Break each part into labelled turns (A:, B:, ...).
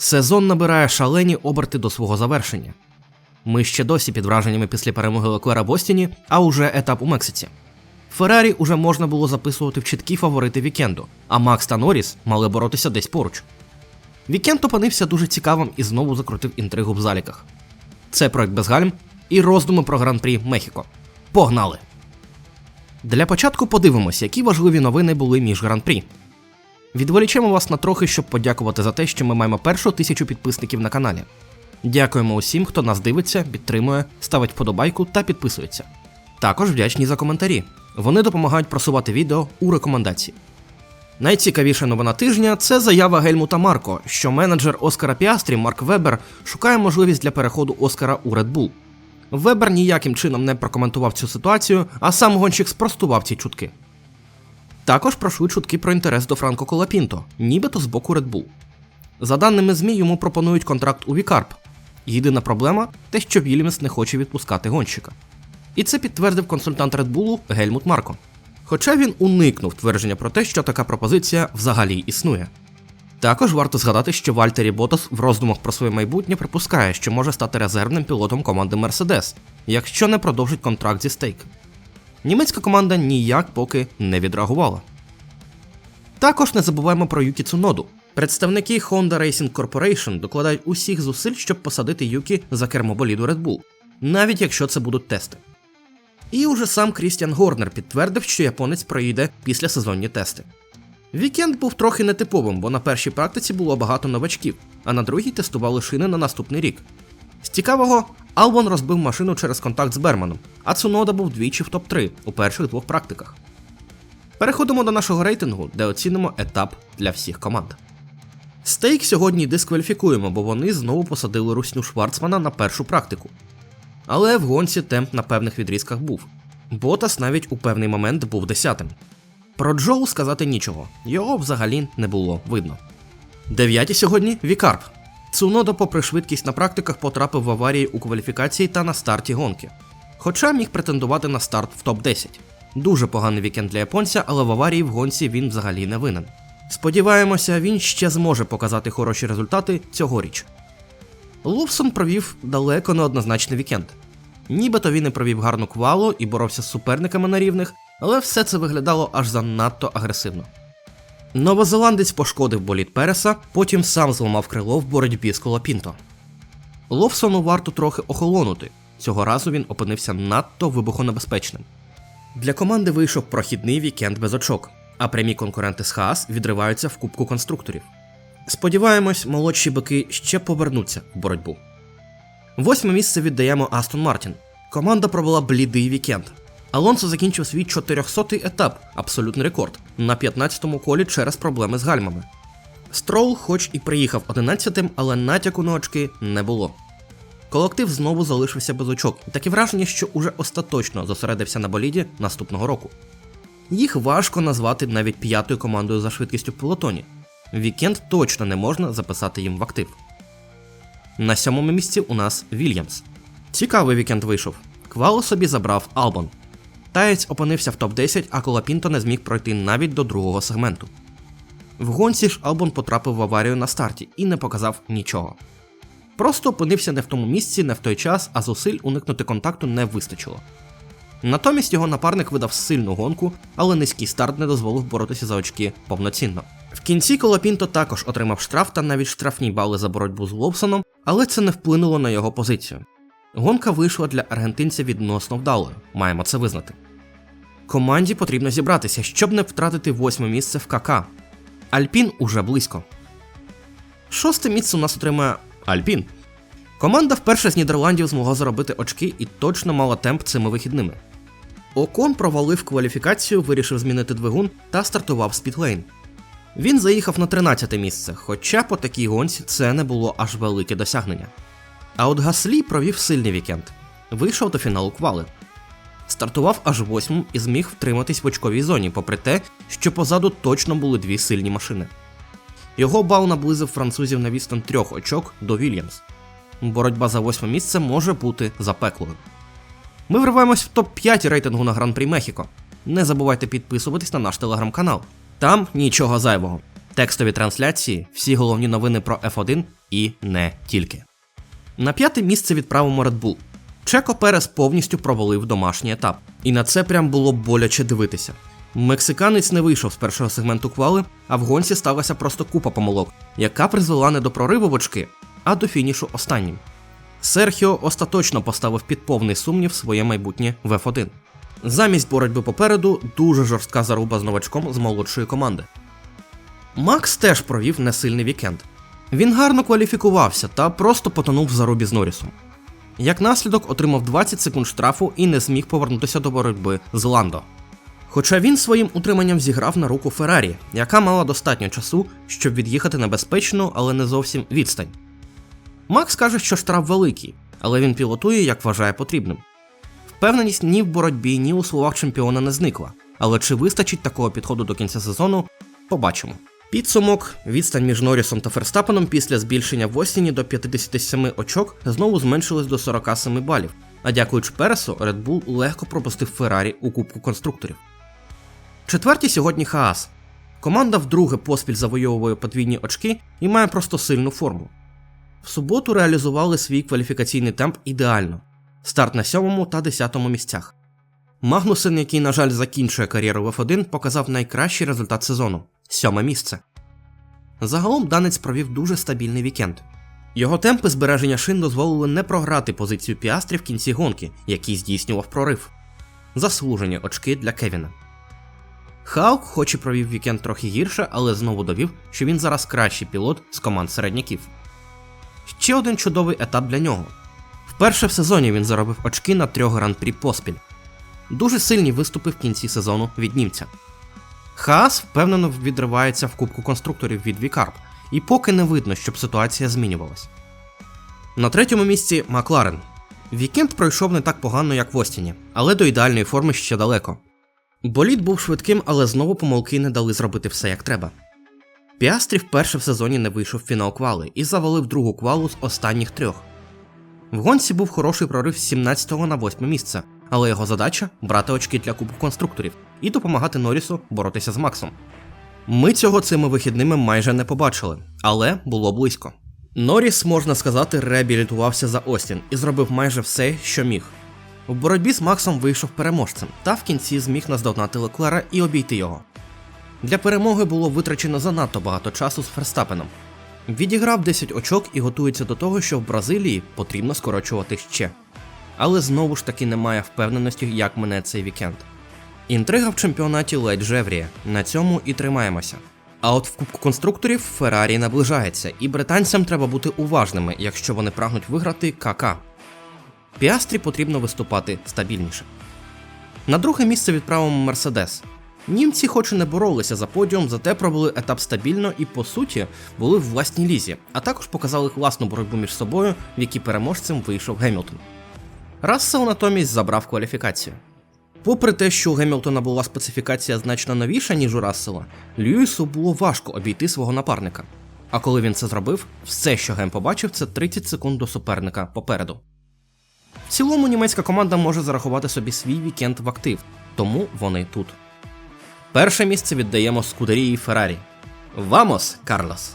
A: Сезон набирає шалені оберти до свого завершення. Ми ще досі під враженнями після перемоги Леклера в Остіні, а уже етап у Мексиці. Феррарі уже можна було записувати в чіткі фаворити вікенду, а Макс та Норріс мали боротися десь поруч. Вікенд опинився дуже цікавим і знову закрутив інтригу в заліках. Це проект без гальм і роздуми про гран-прі Мехіко. Погнали! Для початку подивимося, які важливі новини були між гран-прі. Відволічемо вас на трохи, щоб подякувати за те, що ми маємо першу тисячу підписників на каналі. Дякуємо усім, хто нас дивиться, підтримує, ставить вподобайку та підписується. Також вдячні за коментарі. Вони допомагають просувати відео у рекомендації. Найцікавіша новина тижня це заява Гельмута Марко, що менеджер Оскара Піастрі Марк Вебер шукає можливість для переходу Оскара у Red Bull. Вебер ніяким чином не прокоментував цю ситуацію, а сам гонщик спростував ці чутки. Також пройшли чутки про інтерес до Франко Колапінто, нібито з боку Red Bull. За даними ЗМІ, йому пропонують контракт у Вікарп. Єдина проблема те, що Вільямс не хоче відпускати гонщика. І це підтвердив консультант Red Bull Гельмут Марко. Хоча він уникнув твердження про те, що така пропозиція взагалі існує. Також варто згадати, що Вальтері Ботас в роздумах про своє майбутнє припускає, що може стати резервним пілотом команди Mercedes, якщо не продовжить контракт зі стейк. Німецька команда ніяк поки не відреагувала. Також не забуваємо про Юкі Цуноду. Представники Honda Racing Corporation докладають усіх зусиль, щоб посадити Юкі за кермо боліду Red Bull, навіть якщо це будуть тести. І уже сам Крістіан Горнер підтвердив, що японець проїде після сезонні тести. Вікенд був трохи нетиповим, бо на першій практиці було багато новачків, а на другій тестували шини на наступний рік. З цікавого, Албон розбив машину через контакт з Берманом, а Цунода був двічі в топ-3 у перших двох практиках. Переходимо до нашого рейтингу, де оцінимо етап для всіх команд. Стейк сьогодні дискваліфікуємо, бо вони знову посадили русню Шварцмана на першу практику. Але в гонці темп на певних відрізках був. Ботас навіть у певний момент був десятим. Про Джоу сказати нічого, його взагалі не було видно. Дев'яті сьогодні Вікарп. Цунода, попри швидкість на практиках, потрапив в аварії у кваліфікації та на старті гонки. Хоча міг претендувати на старт в топ-10. Дуже поганий вікенд для японця, але в аварії в гонці він взагалі не винен. Сподіваємося, він ще зможе показати хороші результати цьогоріч. Ловсон провів далеко неоднозначний вікенд. Нібито він і провів гарну квалу і боровся з суперниками на рівних, але все це виглядало аж занадто агресивно. Новозеландець пошкодив боліт Переса, потім сам зламав крило в боротьбі з Колопінто. Ловсону варто трохи охолонути. Цього разу він опинився надто вибухонебезпечним. Для команди вийшов прохідний вікенд без очок, а прямі конкуренти з Хаас відриваються в кубку конструкторів. Сподіваємось, молодші бики ще повернуться в боротьбу. Восьме місце віддаємо Астон Мартін. Команда провела блідий вікенд. Алонсо закінчив свій 400-й етап, абсолютний рекорд, на 15-му колі через проблеми з гальмами. Строл, хоч і приїхав 11-тим, але натяку на очки не було. Колектив знову залишився без очок, і таке враження, що уже остаточно зосередився на боліді наступного року. Їх важко назвати навіть п'ятою командою за швидкістю в пелотоні. Вікенд точно не можна записати їм в актив. На сьомому місці у нас Вільямс. Цікавий вікенд вийшов. Квалу собі забрав Албон. Таєць опинився в топ-10, а Колапінто не зміг пройти навіть до другого сегменту. В гонці ж Албон потрапив в аварію на старті і не показав нічого. Просто опинився не в тому місці, не в той час, а зусиль уникнути контакту не вистачило. Натомість його напарник видав сильну гонку, але низький старт не дозволив боротися за очки повноцінно. В кінці Колопінто також отримав штраф та навіть штрафні бали за боротьбу з Лобсоном, але це не вплинуло на його позицію. Гонка вийшла для аргентинця відносно вдалою, маємо це визнати. Команді потрібно зібратися, щоб не втратити восьме місце в КК. Альпін уже близько. Шосте місце у нас отримає Альпін. Команда вперше з Нідерландів змогла заробити очки і точно мала темп цими вихідними. Окон провалив кваліфікацію, вирішив змінити двигун та стартував з Пітлейн. Він заїхав на 13 місце, хоча по такій гонці це не було аж велике досягнення. А от Гаслі провів сильний вікенд. Вийшов до фіналу квали. Стартував аж восьмим і зміг втриматись в очковій зоні, попри те, що позаду точно були дві сильні машини. Його бал наблизив французів на відстань трьох очок до Вільямс. Боротьба за восьме місце може бути запеклою. Ми вриваємось в топ-5 рейтингу на Гран-прі Мехіко. Не забувайте підписуватись на наш телеграм-канал. Там нічого зайвого. Текстові трансляції, всі головні новини про F1 і не тільки. На п'яте місце відправимо Red Bull. Чеко Перес повністю провалив домашній етап, і на це прям було боляче дивитися. Мексиканець не вийшов з першого сегменту квали, а в гонці сталася просто купа помилок, яка призвела не до прориву в очки, а до фінішу останнім. Серхіо остаточно поставив під повний сумнів своє майбутнє в F1. Замість боротьби попереду дуже жорстка заруба з новачком з молодшої команди. Макс теж провів несильний вікенд. Він гарно кваліфікувався та просто потонув в зарубі з Норрісом. Як наслідок отримав 20 секунд штрафу і не зміг повернутися до боротьби з Ландо. Хоча він своїм утриманням зіграв на руку Феррарі, яка мала достатньо часу, щоб від'їхати на безпечну, але не зовсім відстань. Макс каже, що штраф великий, але він пілотує, як вважає потрібним. Впевненість ні в боротьбі, ні у словах чемпіона не зникла, але чи вистачить такого підходу до кінця сезону, побачимо. Підсумок, відстань між Норрісом та Ферстапеном після збільшення в осені до 57 очок знову зменшилась до 47 балів, а дякуючи Пересу, Red Bull легко пропустив Феррарі у Кубку конструкторів. Четверті сьогодні Хаас. Команда вдруге поспіль завойовує подвійні очки і має просто сильну форму. В суботу реалізували свій кваліфікаційний темп ідеально старт на сьомому та десятому місцях. Магнусен, який, на жаль, закінчує кар'єру в F1, показав найкращий результат сезону сьоме місце. Загалом данець провів дуже стабільний вікенд. Його темпи збереження шин дозволили не програти позицію Піастрі в кінці гонки, який здійснював прорив. Заслужені очки для Кевіна. Халк, хоч і провів вікенд трохи гірше, але знову довів, що він зараз кращий пілот з команд середняків. Ще один чудовий етап для нього. Вперше в сезоні він заробив очки на трьох гран-прі поспіль. Дуже сильні виступи в кінці сезону від німця. Хаас впевнено відривається в кубку конструкторів від Вікарп, і поки не видно, щоб ситуація змінювалась. На третьому місці Макларен. Вікенд пройшов не так погано, як в Остіні, але до ідеальної форми ще далеко. Боліт був швидким, але знову помилки не дали зробити все як треба. Піастрі вперше в сезоні не вийшов в фінал квали і завалив другу квалу з останніх трьох. В гонці був хороший прорив з 17 на 8 місце, але його задача брати очки для кубку конструкторів і допомагати Норрісу боротися з Максом. Ми цього цими вихідними майже не побачили, але було близько. Норріс, можна сказати, реабілітувався за Остін і зробив майже все, що міг. В боротьбі з Максом вийшов переможцем, та в кінці зміг наздогнати Леклера і обійти його. Для перемоги було витрачено занадто багато часу з Ферстапеном. Відіграв 10 очок і готується до того, що в Бразилії потрібно скорочувати ще. Але знову ж таки немає впевненості, як мене цей вікенд. Інтрига в чемпіонаті ледь жевріє, на цьому і тримаємося. А от в Кубку конструкторів Феррарі наближається, і британцям треба бути уважними, якщо вони прагнуть виграти КК. Піастрі потрібно виступати стабільніше. На друге місце відправимо Мерседес. Німці, хоч і не боролися за подіум, зате провели етап стабільно і, по суті, були в власній лізі, а також показали класну боротьбу між собою, в якій переможцем вийшов Гемілтон. Рассел натомість забрав кваліфікацію. Попри те, що у Гемілтона була специфікація значно новіша, ніж у Рассела, Льюісу було важко обійти свого напарника. А коли він це зробив, все, що Гем побачив, це 30 секунд до суперника попереду. В цілому німецька команда може зарахувати собі свій вікенд в актив, тому вони тут. Перше місце віддаємо Скудерії Феррарі. Вамос, Карлос!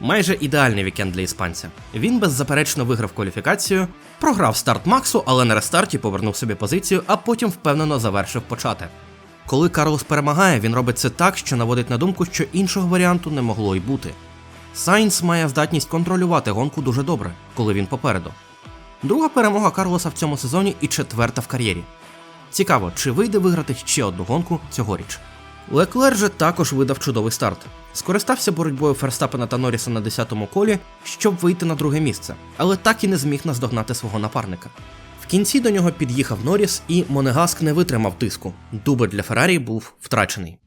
A: Майже ідеальний вікенд для іспанця. Він беззаперечно виграв кваліфікацію, програв старт Максу, але на рестарті повернув собі позицію, а потім впевнено завершив почати. Коли Карлос перемагає, він робить це так, що наводить на думку, що іншого варіанту не могло й бути. Сайнс має здатність контролювати гонку дуже добре, коли він попереду. Друга перемога Карлоса в цьому сезоні і четверта в кар'єрі. Цікаво, чи вийде виграти ще одну гонку цьогоріч. Леклер же також видав чудовий старт. Скористався боротьбою Ферстапена та Норріса на 10-му колі, щоб вийти на друге місце, але так і не зміг наздогнати свого напарника. В кінці до нього під'їхав Норріс, і Монегаск не витримав тиску. Дубль для Феррарі був втрачений.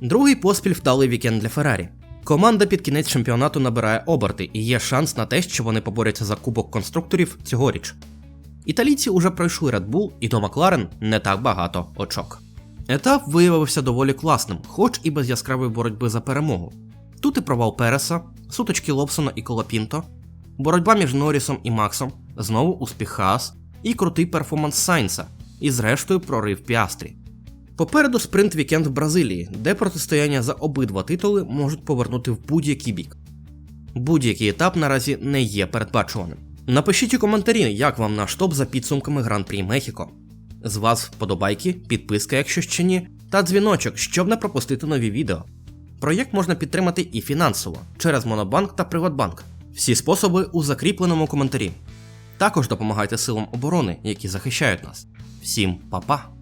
A: Другий поспіль вдалий вікенд для Феррарі. Команда під кінець чемпіонату набирає оберти і є шанс на те, що вони поборються за кубок конструкторів цьогоріч. Італійці уже пройшли Red Bull і до Макларен не так багато очок. Етап виявився доволі класним, хоч і без яскравої боротьби за перемогу. Тут і провал Переса, сутички Лобсона і Колопінто, боротьба між Норрісом і Максом, знову успіх Хаас і крутий перформанс Сайнса, і зрештою прорив Піастрі. Попереду спринт вікенд в Бразилії, де протистояння за обидва титули можуть повернути в будь-який бік. Будь-який етап наразі не є передбачуваним. Напишіть у коментарі, як вам наш топ за підсумками Гран-прі Мехіко. З вас вподобайки, підписка, якщо ще ні, та дзвіночок, щоб не пропустити нові відео. Проєкт можна підтримати і фінансово через Монобанк та Приватбанк. Всі способи у закріпленому коментарі. Також допомагайте силам оборони, які захищають нас. Всім па-па!